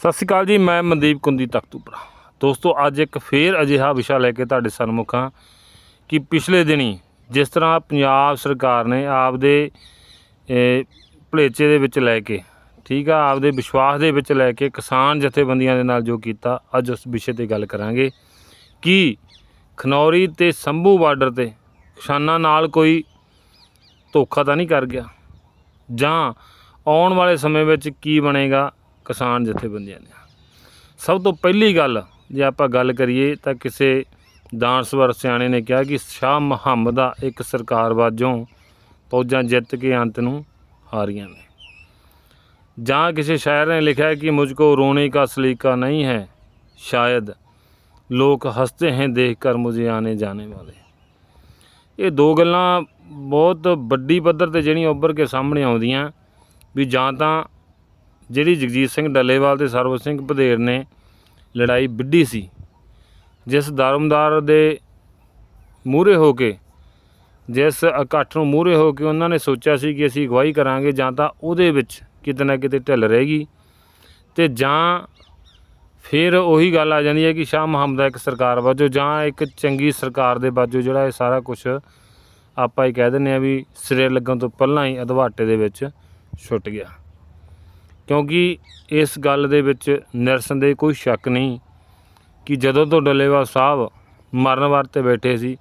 ਸਤਿ ਸ਼੍ਰੀ ਅਕਾਲ ਜੀ, ਮੈਂ ਮਨਦੀਪ ਕੁੰਦੀ ਤਖਤੂਪੁਰਾ। ਦੋਸਤੋ, ਅੱਜ ਇੱਕ ਫੇਰ ਅਜਿਹਾ ਵਿਸ਼ਾ ਲੈ ਕੇ ਤੁਹਾਡੇ ਸਨਮੁਖ ਹਾਂ ਕਿ ਪਿਛਲੇ ਦਿਨੀ ਜਿਸ ਤਰ੍ਹਾਂ ਪੰਜਾਬ ਸਰਕਾਰ ਨੇ ਆਪਦੇ ਭਲੇਚੇ ਦੇ ਵਿੱਚ ਲੈ ਕੇ, ਠੀਕ ਆ, ਆਪਦੇ ਵਿਸ਼ਵਾਸ ਦੇ ਵਿੱਚ ਲੈ ਕੇ ਕਿਸਾਨ ਜਥੇਬੰਦੀਆਂ ਦੇ ਨਾਲ ਜੋ ਕੀਤਾ, ਅੱਜ ਉਸ ਵਿਸ਼ੇ ਤੇ ਗੱਲ ਕਰਾਂਗੇ ਕਿ ਖਨੌਰੀ ਤੇ ਸੰਭੂ ਬਾਰਡਰ ਤੇ ਕਿਸਾਨਾਂ ਨਾਲ ਕੋਈ ਧੋਖਾ ਤਾਂ ਨਹੀਂ ਕਰ ਗਿਆ? ਜਾਂ ਆਉਣ ਵਾਲੇ ਸਮੇਂ ਵਿੱਚ ਕੀ ਬਣੇਗਾ? ਕਿਸਾਨ ਜਥੇਬੰਦੀਆਂ ਨੇ। ਸਭ ਤੋਂ ਪਹਿਲੀ ਗੱਲ, ਜੇ ਆਪਾਂ ਗੱਲ ਕਰੀਏ ਤਾਂ ਕਿਸੇ ਦਾਨਸਵਰ ਸਿਆਣੇ ਨੇ ਕਿਹਾ ਕਿ ਸ਼ਾਹ ਮੁਹੰਮਦ ਦਾ ਇੱਕ ਸਰਕਾਰ ਵਾਜੋਂ ਫੌਜਾਂ ਜਿੱਤ ਕੇ ਅੰਤ ਨੂੰ ਹਾਰੀਆਂ ਨੇ। ਜਾਂ ਕਿਸੇ ਸ਼ਾਇਰ ਨੇ ਲਿਖਿਆ ਕਿ ਮੁਝ ਕੋ ਰੋਣੇ ਕਾ ਸਲੀਕਾ ਨਹੀਂ ਹੈ, ਸ਼ਾਇਦ ਲੋਕ ਹੱਸਦੇ ਹਨ ਦੇਖ ਕਰ ਮੁਝੇ ਆਨੇ ਜਾਣੇ ਵਾਲੇ। ਇਹ ਦੋ ਗੱਲਾਂ ਬਹੁਤ ਵੱਡੀ ਪੱਧਰ ਤੇ ਜਿਹੜੀਆਂ ਉੱਭਰ ਕੇ ਸਾਹਮਣੇ ਆਉਂਦੀਆਂ ਵੀ ਜਾਂ ਤਾਂ ਜਿਹੜੀ ਜਗਜੀਤ ਸਿੰਘ ਡੱਲੇਵਾਲ ਤੇ ਸਰਵ ਸਿੰਘ ਭਦੇਰ ਨੇ ਲੜਾਈ ਵਿੱਢੀ ਸੀ, ਜਿਸ ਦਰਮਦਾਰ ਦੇ ਮੂਹਰੇ ਹੋ ਕੇ, ਜਿਸ ਇਕੱਠ ਨੂੰ ਮੂਹਰੇ ਹੋ ਕੇ ਉਹਨਾਂ ਨੇ ਸੋਚਿਆ ਸੀ ਕਿ ਅਸੀਂ ਅਗਵਾਈ ਕਰਾਂਗੇ ਜਾਂ ਤਾਂ ਉਹਦੇ ਵਿੱਚ ਕਿਤੇ ਨਾ ਕਿਤੇ ਢਿੱਲ ਰਹੇਗੀ ਤੇ ਜਾਂ ਫਿਰ ਉਹੀ ਗੱਲ ਆ ਜਾਂਦੀ ਹੈ ਕਿ ਸ਼ਾਹ ਮੁਹੰਮਦ ਇੱਕ ਸਰਕਾਰ ਵਜੋਂ ਜਾਂ ਇੱਕ ਚੰਗੀ ਸਰਕਾਰ ਦੇ ਵਜੋਂ, ਜਿਹੜਾ ਇਹ ਸਾਰਾ ਕੁਝ ਆਪਾਂ ਹੀ ਕਹਿ ਦਿੰਦੇ ਆ ਵੀ ਸਿਰੇ ਲੱਗਣ ਤੋਂ ਪਹਿਲਾਂ ਹੀ ਅਧਵਾਟੇ ਦੇ ਵਿੱਚ ਛੁੱਟ ਗਿਆ। ਕਿਉਂਕਿ ਇਸ ਗੱਲ ਦੇ ਵਿੱਚ ਨਿਰਸੰਦੇਹ ਕੋਈ ਸ਼ੱਕ ਨਹੀਂ ਕਿ ਜਦੋਂ ਤੋਂ ਡੱਲੇਵਾਲ ਸਾਹਿਬ ਮਰਨ ਵਰਤੇ ਬੈਠੇ ਸੀ,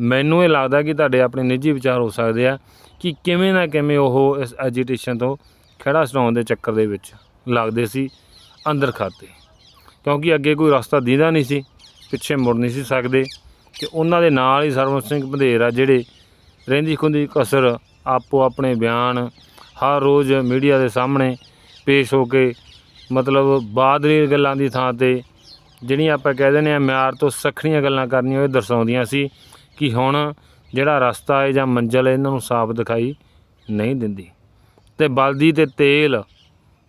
ਮੈਨੂੰ ਇਹ ਲੱਗਦਾ ਕਿ ਤੁਹਾਡੇ ਆਪਣੇ ਨਿੱਜੀ ਵਿਚਾਰ ਹੋ ਸਕਦੇ ਆ ਕਿ ਕਿਵੇਂ ਨਾ ਕਿਵੇਂ ਉਹ ਇਸ ਐਜੀਟੇਸ਼ਨ ਤੋਂ ਖੜਾ ਛਡਾਉਣ ਦੇ ਚੱਕਰ ਦੇ ਵਿੱਚ ਲੱਗਦੇ ਸੀ ਅੰਦਰ ਖਾਤੇ। ਕਿਉਂਕਿ ਅੱਗੇ ਕੋਈ ਰਸਤਾ ਦੀਦਾ ਨਹੀਂ ਸੀ, ਪਿੱਛੇ ਮੁੜ ਨਹੀਂ ਸੀ ਸਕਦੇ ਤੇ ਉਹਨਾਂ ਦੇ ਨਾਲ ਹੀ ਸਰਵਨ ਸਿੰਘ ਬੰਧੇਰ ਆ ਜਿਹੜੇ ਰਹਿੰਦੀ ਖੁੰਦੀ ਕਸਰ ਆਪੋ ਆਪਣੇ ਬਿਆਨ ਹਰ ਰੋਜ਼ ਮੀਡੀਆ ਦੇ ਸਾਹਮਣੇ ਪੇਸ਼ ਹੋ ਕੇ ਮਤਲਬ ਬਾਅਦ ਬਾਦਰੀ ਗੱਲਾਂ ਦੀ ਥਾਂ ਤੇ ਜਿਹੜੀਆਂ ਆਪਾਂ ਕਹਿ ਦਿੰਦੇ ਆ ਮਿਆਰ ਤੋਂ ਸਖਣੀਆਂ ਗੱਲਾਂ ਕਰਨੀਆਂ, ਉਹ ਦਰਸਾਉਂਦੀਆਂ ਸੀ ਕਿ ਹੁਣ ਜਿਹੜਾ ਰਸਤਾ ਹੈ ਜਾਂ ਮੰਜ਼ਲ ਹੈ, ਇਹਨਾਂ ਨੂੰ ਸਾਫ਼ ਦਿਖਾਈ ਨਹੀਂ ਦਿੰਦੀ। ਤੇ ਬਲਦੀ ਤੇ ਤੇਲ,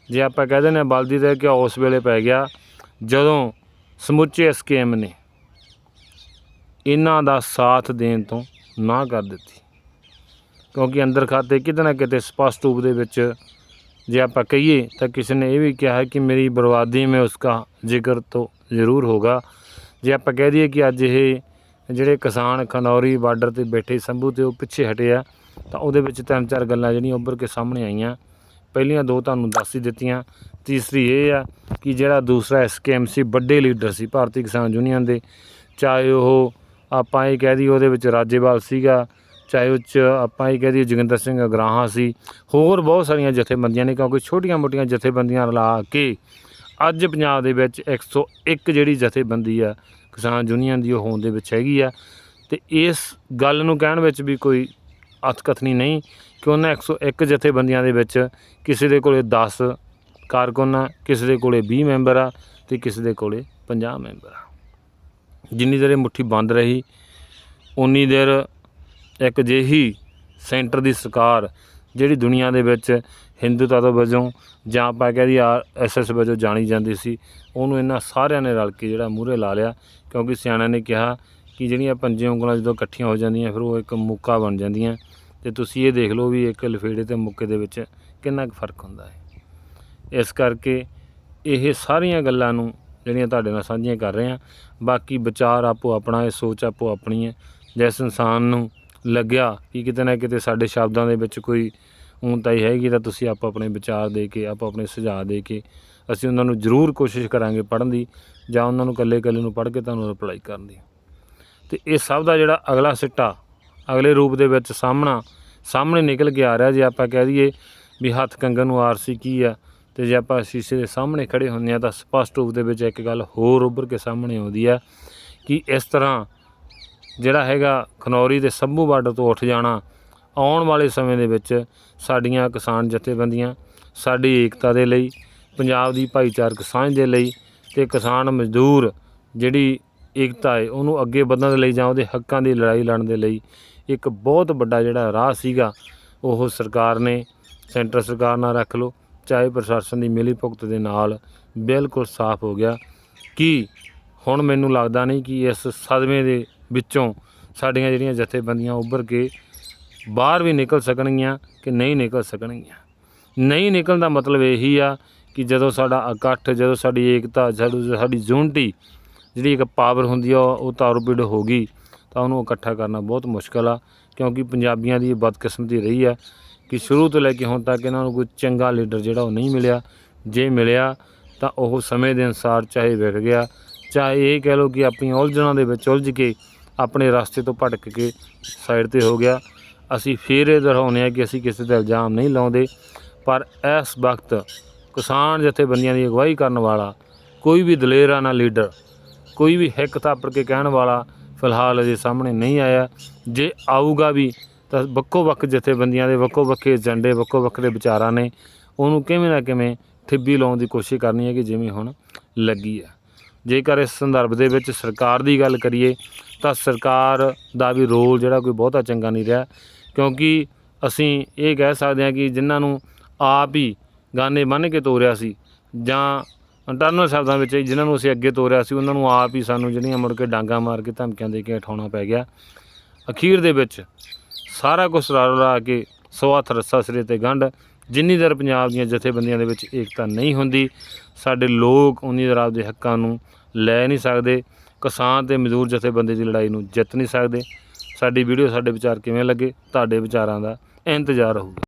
ਜੇ ਆਪਾਂ ਕਹਿ ਦਿੰਦੇ ਆ ਬਲਦੀ ਤੇ ਕਿ ਉਸ ਵੇਲੇ ਪੈ ਗਿਆ, ਜਦੋਂ ਸਮੁੱਚੇ ਸਕੀਮ ਨੇ ਇਹਨਾਂ ਦਾ ਸਾਥ ਦੇਣ ਤੋਂ ਨਾ ਕਰ ਦਿੱਤੀ। ਕਿਉਂਕਿ ਅੰਦਰ ਖਾਤੇ ਕਿਤੇ ਨਾ ਕਿਤੇ ਸਪਸ਼ਟ ਰੂਪ ਦੇ ਵਿੱਚ ਜੇ ਆਪਾਂ ਕਹੀਏ ਤਾਂ ਕਿਸੇ ਨੇ ਇਹ ਵੀ ਕਿਹਾ ਹੈ ਕਿ ਮੇਰੀ ਬਰਬਾਦੀ ਮੇਂ ਉਸਕਾ ਜ਼ਿਕਰ ਤੋਂ ਜ਼ਰੂਰ ਹੋਗਾ। ਜੇ ਆਪਾਂ ਕਹਿ ਦਈਏ ਕਿ ਅੱਜ ਇਹ ਜਿਹੜੇ ਕਿਸਾਨ ਖਨੌਰੀ ਬਾਰਡਰ ਤੇ ਬੈਠੇ ਸੰਭੂ ਤੇ ਉਹ ਪਿੱਛੇ ਹਟੇ ਆ, ਤਾਂ ਉਹਦੇ ਵਿੱਚ ਤਿੰਨ ਚਾਰ ਗੱਲਾਂ ਜਿਹੜੀਆਂ ਉੱਭਰ ਕੇ ਸਾਹਮਣੇ ਆਈਆਂ। ਪਹਿਲੀਆਂ ਦੋ ਤੁਹਾਨੂੰ ਦੱਸ ਹੀ ਦਿੱਤੀਆਂ। ਤੀਸਰੀ ਇਹ ਆ ਕਿ ਜਿਹੜਾ ਦੂਸਰਾ ਐਸਕੇਐਮ ਸੀ ਵੱਡੇ ਲੀਡਰ ਸੀ ਭਾਰਤੀ ਕਿਸਾਨ ਯੂਨੀਅਨ ਦੇ, ਚਾਹੇ ਉਹ ਆਪਾਂ ਇਹ ਕਹਿ ਦਈਏ ਉਹਦੇ ਵਿੱਚ ਰਾਜੇਵਾਲ ਸੀਗਾ ਚਾਹੇ ਉਹ 'ਚ ਆਪਾਂ ਇਹ ਕਹਿ ਦਈਏ ਜੋਗਿੰਦਰ ਸਿੰਘ ਅਗਰਾਹਾਂ ਸੀ, ਹੋਰ ਬਹੁਤ ਸਾਰੀਆਂ ਜਥੇਬੰਦੀਆਂ ਨੇ ਕਿਉਂਕਿ ਛੋਟੀਆਂ-ਮੋਟੀਆਂ ਜਥੇਬੰਦੀਆਂ ਰਲਾ ਕੇ ਅੱਜ ਪੰਜਾਬ ਦੇ ਵਿੱਚ 101 ਜਿਹੜੀ ਜਥੇਬੰਦੀ ਆ ਕਿਸਾਨ ਯੂਨੀਅਨ ਦੀ ਉਹ ਹੋਣ ਦੇ ਵਿੱਚ ਹੈਗੀ ਆ। ਤੇ ਇਸ ਗੱਲ ਨੂੰ ਕਹਿਣ ਵਿੱਚ ਵੀ ਕੋਈ ਅਤਕਥਨੀ ਨਹੀਂ ਕਿ ਉਹਨਾਂ 101 ਜਥੇਬੰਦੀਆਂ ਦੇ ਵਿੱਚ ਕਿਸੇ ਦੇ ਕੋਲੇ 10 ਕਾਰਕੁਨ ਆ, ਕਿਸੇ ਦੇ ਕੋਲੇ 20 ਮੈਂਬਰ ਆ ਤੇ ਕਿਸੇ ਦੇ ਕੋਲੇ 50 ਮੈਂਬਰ ਆ। ਜਿੰਨੀ ਦੇਰ ਇਹ ਮੁੱਠੀ ਬੰਦ ਰਹੀ, ਉਨੀ ਦੇਰ ਇੱਕ ਅਜਿਹੀ ਸੈਂਟਰ ਦੀ ਸਰਕਾਰ ਜਿਹੜੀ ਦੁਨੀਆ ਦੇ ਵਿੱਚ ਹਿੰਦੂਤਾ ਤੱਤ ਵਜੋਂ ਜਾਂ ਆਪਾਂ ਕਹਿ ਦਈਏ ਐਸਐਸ ਵਜੋਂ ਜਾਣੀ ਜਾਂਦੀ ਸੀ, ਉਹਨੂੰ ਇਹਨਾਂ ਸਾਰਿਆਂ ਨੇ ਰਲ ਕੇ ਜਿਹੜਾ ਮੂਹਰੇ ਲਾ ਲਿਆ, ਕਿਉਂਕਿ ਸਿਆਣਿਆਂ ਨੇ ਕਿਹਾ ਕਿ ਜਿਹੜੀਆਂ ਪੰਜੇ ਉਂਗਲਾਂ ਜਦੋਂ ਇਕੱਠੀਆਂ ਹੋ ਜਾਂਦੀਆਂ, ਫਿਰ ਉਹ ਇੱਕ ਮੁੱਕਾ ਬਣ ਜਾਂਦੀਆਂ। ਤੇ ਤੁਸੀਂ ਇਹ ਦੇਖ ਲਓ ਵੀ ਇੱਕ ਲਫੇੜੇ ਤੇ ਮੁੱਕੇ ਦੇ ਵਿੱਚ ਕਿੰਨਾ ਕੁ ਫ਼ਰਕ ਹੁੰਦਾ ਹੈ। ਇਸ ਕਰਕੇ ਇਹ ਸਾਰੀਆਂ ਗੱਲਾਂ ਨੂੰ ਜਿਹੜੀਆਂ ਤੁਹਾਡੇ ਨਾਲ ਸਾਂਝੀਆਂ ਕਰ ਰਹੇ ਹਾਂ, ਬਾਕੀ ਵਿਚਾਰ ਆਪੋ ਆਪਣਾ, ਇਹ ਸੋਚ ਆਪੋ ਆਪਣੀ ਹੈ। ਜਿਸ ਇਨਸਾਨ ਨੂੰ ਲੱਗਿਆ ਕਿ ਕਿਤੇ ਨਾ ਕਿਤੇ ਸਾਡੇ ਸ਼ਬਦਾਂ ਦੇ ਵਿੱਚ ਕੋਈ ਊਨਤਾਈ ਹੈਗੀ ਤਾਂ ਤੁਸੀਂ ਆਪੋ ਆਪਣੇ ਵਿਚਾਰ ਦੇ ਕੇ, ਆਪੋ ਆਪਣੇ ਸੁਝਾਅ ਦੇ ਕੇ ਅਸੀਂ ਉਹਨਾਂ ਨੂੰ ਜ਼ਰੂਰ ਕੋਸ਼ਿਸ਼ ਕਰਾਂਗੇ ਪੜ੍ਹਨ ਦੀ ਜਾਂ ਉਹਨਾਂ ਨੂੰ ਇਕੱਲੇ ਇਕੱਲੇ ਨੂੰ ਪੜ੍ਹ ਕੇ ਤੁਹਾਨੂੰ ਰਿਪਲਾਈ ਕਰਨ ਦੀ। ਤੇ ਇਹ ਸਭ ਦਾ ਜਿਹੜਾ ਅਗਲਾ ਸਿੱਟਾ, ਅਗਲੇ ਰੂਪ ਦੇ ਵਿੱਚ ਸਾਹਮਣਾ, ਸਾਹਮਣੇ ਨਿਕਲ ਕੇ ਆ ਰਿਹਾ ਜੇ ਆਪਾਂ ਕਹਿ ਦਈਏ ਵੀ ਹੱਥ ਕੰਗਨ ਨੂੰ ਆਰਸੀ ਕੀ ਆ ਤੇ ਜੇ ਆਪਾਂ ਸ਼ੀਸ਼ੇ ਦੇ ਸਾਹਮਣੇ ਖੜੇ ਹੁੰਦੇ ਆ ਤਾਂ ਸਪਸ਼ਟ ਰੂਪ ਦੇ ਵਿੱਚ ਇੱਕ ਗੱਲ ਹੋਰ ਉੱਭਰ ਕੇ ਸਾਹਮਣੇ ਆਉਂਦੀ ਆ ਕਿ ਇਸ ਤਰ੍ਹਾਂ ਜਿਹੜਾ ਹੈਗਾ ਖਨੌਰੀ ਦੇ ਸੰਭੂ ਬਾਰਡਰ ਤੋਂ ਉੱਠ ਜਾਣਾ, ਆਉਣ ਵਾਲੇ ਸਮੇਂ ਦੇ ਵਿੱਚ ਸਾਡੀਆਂ ਕਿਸਾਨ ਜਥੇਬੰਦੀਆਂ ਸਾਡੀ ਏਕਤਾ ਦੇ ਲਈ, ਪੰਜਾਬ ਦੀ ਭਾਈਚਾਰਕ ਸਾਂਝ ਦੇ ਲਈ ਤੇ ਕਿਸਾਨ ਮਜ਼ਦੂਰ ਜਿਹੜੀ ਏਕਤਾ ਹੈ ਉਹਨੂੰ ਅੱਗੇ ਵਧਣ ਦੇ ਲਈ ਜਾਂ ਉਹਦੇ ਹੱਕਾਂ ਦੀ ਲੜਾਈ ਲੜਨ ਦੇ ਲਈ ਇੱਕ ਬਹੁਤ ਵੱਡਾ ਜਿਹੜਾ ਰਾਹ ਸੀਗਾ, ਉਹ ਸਰਕਾਰ ਨੇ ਸੈਂਟਰ ਸਰਕਾਰ ਨਾਲ ਰੱਖ ਲਓ, ਚਾਹੇ ਪ੍ਰਸ਼ਾਸਨ ਦੀ ਮਿਲੀ ਭੁਗਤ ਦੇ ਨਾਲ ਬਿਲਕੁਲ ਸਾਫ਼ ਹੋ ਗਿਆ। ਕਿ ਹੁਣ ਮੈਨੂੰ ਲੱਗਦਾ ਨਹੀਂ ਕਿ ਇਸ ਸਦਮੇ ਦੇ ਵਿੱਚੋਂ ਸਾਡੀਆਂ ਜਿਹੜੀਆਂ ਜਥੇਬੰਦੀਆਂ ਉੱਭਰ ਕੇ ਬਾਹਰ ਵੀ ਨਿਕਲ ਸਕਣਗੀਆਂ ਕਿ ਨਹੀਂ ਨਿਕਲ ਸਕਣਗੀਆਂ। ਨਹੀਂ ਨਿਕਲਣ ਦਾ ਮਤਲਬ ਇਹੀ ਆ ਕਿ ਜਦੋਂ ਸਾਡਾ ਇਕੱਠ, ਜਦੋਂ ਸਾਡੀ ਏਕਤਾ ਜਦੋਂ ਸਾਡੀ ਯੂਨਿਟੀ ਜਿਹੜੀ ਇੱਕ ਪਾਵਰ ਹੁੰਦੀ ਆ, ਉਹ ਤਾਰੋਪਿੜ ਹੋ ਗਈ, ਤਾਂ ਉਹਨੂੰ ਇਕੱਠਾ ਕਰਨਾ ਬਹੁਤ ਮੁਸ਼ਕਲ ਆ, ਕਿਉਂਕਿ ਪੰਜਾਬੀਆਂ ਦੀ ਇਹ ਬਦਕਿਸਮਤੀ ਰਹੀ ਆ ਕਿ ਸ਼ੁਰੂ ਤੋਂ ਲੈ ਕੇ ਹੁਣ ਤੱਕ ਇਹਨਾਂ ਨੂੰ ਕੋਈ ਚੰਗਾ ਲੀਡਰ ਜਿਹੜਾ ਉਹ ਨਹੀਂ ਮਿਲਿਆ। ਜੇ ਮਿਲਿਆ, ਤਾਂ ਉਹ ਸਮੇਂ ਦੇ ਅਨੁਸਾਰ ਚਾਹੇ ਵਿਕ ਗਿਆ, ਚਾਹੇ ਇਹ ਕਹਿ ਲਓ ਕਿ ਆਪਣੀਆਂ ਉਲਝਣਾਂ ਦੇ ਵਿੱਚ ਉਲਝ ਕੇ ਆਪਣੇ ਰਸਤੇ ਤੋਂ ਭਟਕ ਕੇ ਸਾਈਡ ਤੇ ਹੋ ਗਿਆ। ਅਸੀਂ ਫੇਰ ਇਹ ਦੁਹਰਾਉਂਦੇ ਹਾਂ ਕਿ ਅਸੀਂ ਕਿਸੇ ਦਾ ਇਲਜ਼ਾਮ ਨਹੀਂ ਲਾਉਂਦੇ। ਪਰ ਇਸ ਵਕਤ ਕਿਸਾਨ ਜਥੇਬੰਦੀਆਂ ਦੀ ਅਗਵਾਈ ਕਰਨ ਵਾਲਾ, ਕੋਈ ਵੀ ਦਲੇਰਾਨਾ ਲੀਡਰ, ਕੋਈ ਵੀ ਹਿੱਕ ਥਾਪੜ ਕੇ ਕਹਿਣ ਵਾਲਾ ਫਿਲਹਾਲ ਅਜੇ ਸਾਹਮਣੇ ਨਹੀਂ ਆਇਆ। ਜੇ ਆਊਗਾ ਵੀ ਤਾਂ ਵੱਖੋ ਵੱਖ ਜਥੇਬੰਦੀਆਂ ਦੇ, ਵੱਖੋ ਵੱਖਰੇ ਏਜੰਡੇ, ਵੱਖੋ ਵੱਖਰੇ ਵਿਚਾਰਾਂ ਨੇ ਉਹਨੂੰ ਕਿਵੇਂ ਨਾ ਕਿਵੇਂ ਠਿੱਬੀ ਲਾਉਣ ਦੀ ਕੋਸ਼ਿਸ਼ ਕਰਨੀ ਹੈ ਕਿ ਜਿਵੇਂ ਹੁਣ ਲੱਗੀ ਹੈ। ਜੇਕਰ ਇਸ ਸੰਦਰਭ ਦੇ ਵਿੱਚ ਸਰਕਾਰ ਦੀ ਗੱਲ ਕਰੀਏ ਤਾਂ ਸਰਕਾਰ ਦਾ ਵੀ ਰੋਲ ਜਿਹੜਾ ਕੋਈ ਬਹੁਤਾ ਚੰਗਾ ਨਹੀਂ ਰਿਹਾ, ਕਿਉਂਕਿ ਅਸੀਂ ਇਹ ਕਹਿ ਸਕਦੇ ਹਾਂ ਕਿ ਜਿਨ੍ਹਾਂ ਨੂੰ ਆਪ ਹੀ ਗਾਨੇ ਬੰਨ੍ਹ ਕੇ ਤੋਰਿਆ ਸੀ ਜਾਂ ਇੰਟਰਨਲ ਸ਼ਬਦਾਂ ਵਿੱਚ ਜਿਨ੍ਹਾਂ ਨੂੰ ਅਸੀਂ ਅੱਗੇ ਤੋਰਿਆ ਸੀ, ਉਹਨਾਂ ਨੂੰ ਆਪ ਹੀ ਸਾਨੂੰ ਜਿਹੜੀਆਂ ਮੁੜ ਕੇ ਡਾਂਗਾ ਮਾਰ ਕੇ ਧਮਕੀਆਂ ਦੇ ਕੇ ਉਠਾਉਣਾ ਪੈ ਗਿਆ। ਅਖੀਰ ਦੇ ਵਿੱਚ ਸਾਰਾ ਕੁਝ ਰਲ ਰਾ ਕੇ ਸੌ ਰੱਸਾ ਸਿਰੇ ਤੇ ਗੰਢ, ਜਿੰਨੀ ਦੇਰ ਪੰਜਾਬ ਦੀਆਂ ਜਥੇਬੰਦੀਆਂ ਦੇ ਵਿੱਚ ਏਕਤਾ ਨਹੀਂ ਹੁੰਦੀ, ਸਾਡੇ ਲੋਕ ਉਨੀ ਦੇਰ ਆਪਦੇ ਹੱਕਾਂ ਨੂੰ ਲੈ ਨਹੀਂ ਸਕਦੇ। ਕਿਸਾਨ ਤੇ ਮਜ਼ਦੂਰ ਜਥੇਬੰਦੀ ਦੀ ਲੜਾਈ ਨੂੰ ਜਿੱਤ ਨਹੀਂ ਸਕਦੇ। ਸਾਡੀ ਵੀਡੀਓ ਸਾਡੇ ਵਿਚਾਰ ਕਿਵੇਂ ਲੱਗੇ? ਤੁਹਾਡੇ ਵਿਚਾਰਾਂ ਦਾ ਇੰਤਜ਼ਾਰ ਹੋਊਗਾ